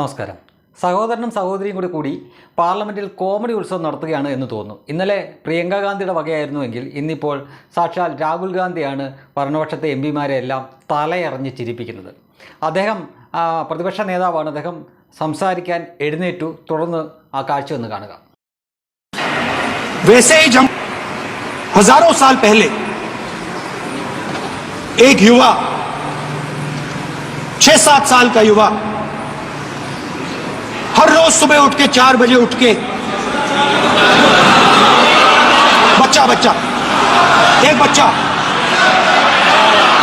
നമസ്കാരം സഹോദരനും സഹോദരിയും കൂടി കൂടി പാർലമെൻറ്റിൽ കോമഡി ഉത്സവം നടത്തുകയാണ് എന്ന് തോന്നുന്നു ഇന്നലെ പ്രിയങ്ക ഗാന്ധിയുടെ വകയായിരുന്നുവെങ്കിൽ ഇന്നിപ്പോൾ സാക്ഷാൽ രാഹുൽ ഗാന്ധിയാണ് ഭരണപക്ഷത്തെ എം പിമാരെ എല്ലാം തലയറിഞ്ഞ് ചിരിപ്പിക്കുന്നത് അദ്ദേഹം ആ, പ്രതിപക്ഷ നേതാവാണ് അദ്ദേഹം സംസാരിക്കാൻ എഴുന്നേറ്റു തുടർന്ന് ആ കാഴ്ച ഒന്ന് കാണുക वैसे ही जब हजारों साल पहले एक युवा छह सात साल का युवा हर रोज सुबह उठ के चार बजे उठ के बच्चा बच्चा एक बच्चा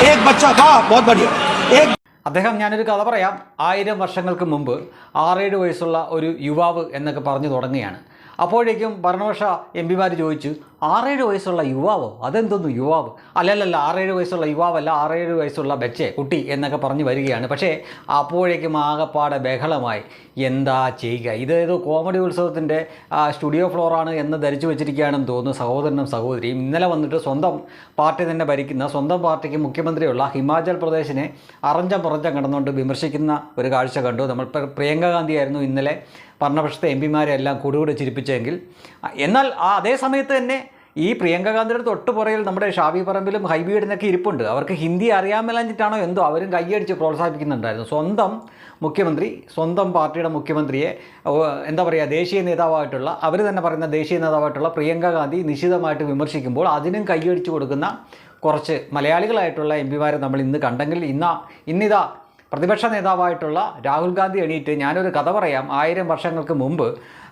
एक बच्चा था बहुत बढ़िया एक അദ്ദേഹം ഞാനൊരു കഥ പറയാം ആയിരം വർഷങ്ങൾക്ക് മുമ്പ് ആറേഴ് വയസ്സുള്ള ഒരു യുവാവ് എന്നൊക്കെ പറഞ്ഞു തുടങ്ങുകയാണ് അപ്പോഴേക്കും ഭരണപക്ഷ എം പിമാർ ചോദിച്ചു ആറേഴ് വയസ്സുള്ള യുവാവോ അതെന്തൊന്നു യുവാവ്? അല്ലല്ലല്ല ആറേഴ് വയസ്സുള്ള യുവാവല്ല ആറേഴ് വയസ്സുള്ള ബച്ചെ കുട്ടി എന്നൊക്കെ പറഞ്ഞു വരികയാണ്. പക്ഷേ അപ്പോഴേക്കും ആകപ്പാടെ ബഹളമായി. എന്താ ചെയ്യുക? ഇത് ഏതോ കോമഡി ഉത്സവത്തിന്റെ സ്റ്റുഡിയോ ഫ്ലോറാണ് എന്ന് ധരിച്ചു വെച്ചിരിക്കുകയാണെന്ന് തോന്നുന്നു സഹോദരനും സഹോദരിയും. ഇന്നലെ വന്നിട്ട് സ്വന്തം പാർട്ടി തന്നെ ഭരിക്കുന്ന സ്വന്തം പാർട്ടിക്ക് മുഖ്യമന്ത്രിയുള്ള ഹിമാചൽ പ്രദേശിനെ അറഞ്ചം പുറഞ്ചം കിടന്നുകൊണ്ട് വിമർശിക്കുന്ന ഒരു കാഴ്ച കണ്ടു. നമ്മൾ പ്ര- പ്രിയങ്ക ഗാന്ധിയായിരുന്നു ഇന്നലെ ഭരണപക്ഷത്തെ എം പിമാരെ എല്ലാം കൂടുകൂടെ ചിരിപ്പിച്ചെങ്കിൽ എന്നാൽ ആ അതേ സമയത്ത് തന്നെ ഈ പ്രിയങ്ക ഗാന്ധിയുടെ തൊട്ട് പുറയിൽ നമ്മുടെ ഷാബി പറമ്പിലും ഹൈബീഡിനൊക്കെ ഇരിപ്പുണ്ട്. അവർക്ക് ഹിന്ദി അറിയാമല്ലാഞ്ഞിട്ടാണോ എന്തോ അവരും കൈയടിച്ച് പ്രോത്സാഹിപ്പിക്കുന്നുണ്ടായിരുന്നു. സ്വന്തം മുഖ്യമന്ത്രി സ്വന്തം പാർട്ടിയുടെ മുഖ്യമന്ത്രിയെ എന്താ പറയുക ദേശീയ നേതാവായിട്ടുള്ള അവർ തന്നെ പറയുന്ന ദേശീയ നേതാവായിട്ടുള്ള പ്രിയങ്ക ഗാന്ധി നിശിതമായിട്ട് വിമർശിക്കുമ്പോൾ അതിനും കൈയടിച്ച് കൊടുക്കുന്ന കുറച്ച് മലയാളികളായിട്ടുള്ള എം പിമാരെ നമ്മൾ ഇന്ന് കണ്ടെങ്കിൽ ഇന്ന ഇന്നിതാ പ്രതിപക്ഷ നേതാവായിട്ടുള്ള രാഹുൽ ഗാന്ധി എണീറ്റ് ഞാനൊരു കഥ പറയാം. ആയിരം വർഷങ്ങൾക്ക് മുമ്പ്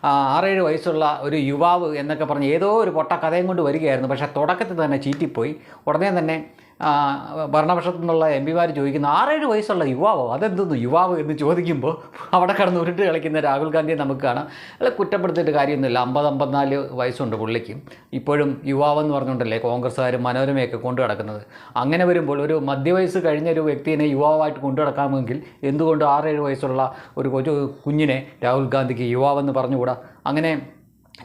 ആറേഴ് വയസ്സുള്ള ഒരു യുവാവ് എന്നൊക്കെ പറഞ്ഞ് ഏതോ ഒരു പൊട്ട കഥയും കൊണ്ട് വരികയായിരുന്നു. പക്ഷേ തുടക്കത്തിൽ തന്നെ ചീറ്റിപ്പോയി. ഉടനെ തന്നെ ഭരണപക്ഷത്തു നിന്നുള്ള എം പിമാർ ചോദിക്കുന്ന ആറേഴ് വയസ്സുള്ള യുവാവോ? അതെന്തെന്ന് യുവാവ് എന്ന് ചോദിക്കുമ്പോൾ അവിടെ കടന്ന് ഉരുട്ട് കളിക്കുന്ന രാഹുൽ ഗാന്ധിയെ നമുക്ക് കാണാം. അല്ല കുറ്റപ്പെടുത്തിയിട്ട് കാര്യമൊന്നുമില്ല. അമ്പത് അമ്പത്തിനാല് വയസ്സുണ്ട് പുള്ളിക്ക്. ഇപ്പോഴും യുവാവെന്ന് പറഞ്ഞുകൊണ്ടല്ലേ കോൺഗ്രസ്സുകാരും മനോരമയൊക്കെ കൊണ്ടു കിടക്കുന്നത് അങ്ങനെ വരുമ്പോൾ ഒരു മധ്യവയസ്സ് കഴിഞ്ഞ ഒരു വ്യക്തിയെ യുവാവായിട്ട് കൊണ്ടു കിടക്കാമെങ്കിൽ എന്തുകൊണ്ട് ആറേഴ് വയസ്സുള്ള ഒരു കൊച്ചു കുഞ്ഞിനെ രാഹുൽ ഗാന്ധിക്ക് യുവാവെന്ന് പറഞ്ഞുകൂടാ? അങ്ങനെ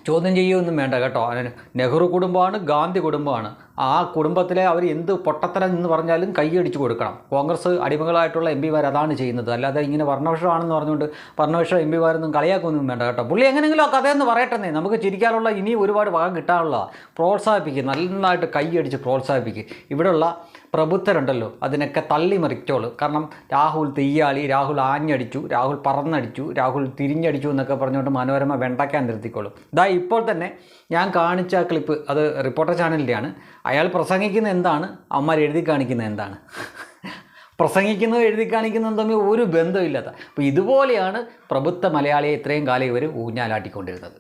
ചോദ്യം ചെയ്യുകയൊന്നും വേണ്ട കേട്ടോ. നെഹ്റു കുടുംബമാണ് ഗാന്ധി കുടുംബമാണ്. ആ കുടുംബത്തിലെ അവർ എന്ത് പൊട്ടത്തരം എന്ന് പറഞ്ഞാലും കൈയടിച്ചു കൊടുക്കണം. കോൺഗ്രസ് അടിമകളായിട്ടുള്ള എം പിമാർ അതാണ് ചെയ്യുന്നത്. അല്ലാതെ ഇങ്ങനെ വർണപക്ഷമാണെന്ന് പറഞ്ഞുകൊണ്ട് വർണപക്ഷ എം പിമാരൊന്നും കളിയാക്കൊന്നും വേണ്ട കേട്ടോ. പുള്ളി എങ്ങനെയെങ്കിലും ആ കഥയെന്ന് പറയട്ടെന്നേ. നമുക്ക് ചിരിക്കാനുള്ള ഇനി ഒരുപാട് ഭാഗം കിട്ടാനുള്ള പ്രോത്സാഹിപ്പിക്കുക നന്നായിട്ട് കൈയടിച്ച് പ്രോത്സാഹിപ്പിക്കുക ഇവിടെയുള്ള പ്രബുദ്ധരുണ്ടല്ലോ. അതിനൊക്കെ തള്ളി മറിച്ചോളൂ കാരണം രാഹുൽ തെയ്യാളി രാഹുൽ ആഞ്ഞടിച്ചു രാഹുൽ പറന്നടിച്ചു രാഹുൽ തിരിഞ്ഞടിച്ചു എന്നൊക്കെ പറഞ്ഞുകൊണ്ട് മനോരമ വെണ്ടയ്ക്കാൻ നിർത്തിക്കോളും. ഇതാ ഇപ്പോൾ തന്നെ ഞാൻ കാണിച്ച ക്ലിപ്പ് അത് റിപ്പോർട്ടർ ചാനലിന്റെയാണ് അയാൾ പ്രസംഗിക്കുന്ന എന്താണ്? അമ്മമാർ എഴുതി കാണിക്കുന്നത് എന്താണ്? പ്രസംഗിക്കുന്നത് എഴുതി കാണിക്കുന്നതും തമ്മിൽ ഒരു ബന്ധമില്ലാത്ത അപ്പോൾ ഇതുപോലെയാണ് പ്രബുദ്ധ മലയാളിയെ ഇത്രയും കാലം ഇവർ ഊഞ്ഞാലാട്ടിക്കൊണ്ടിരുന്നത്.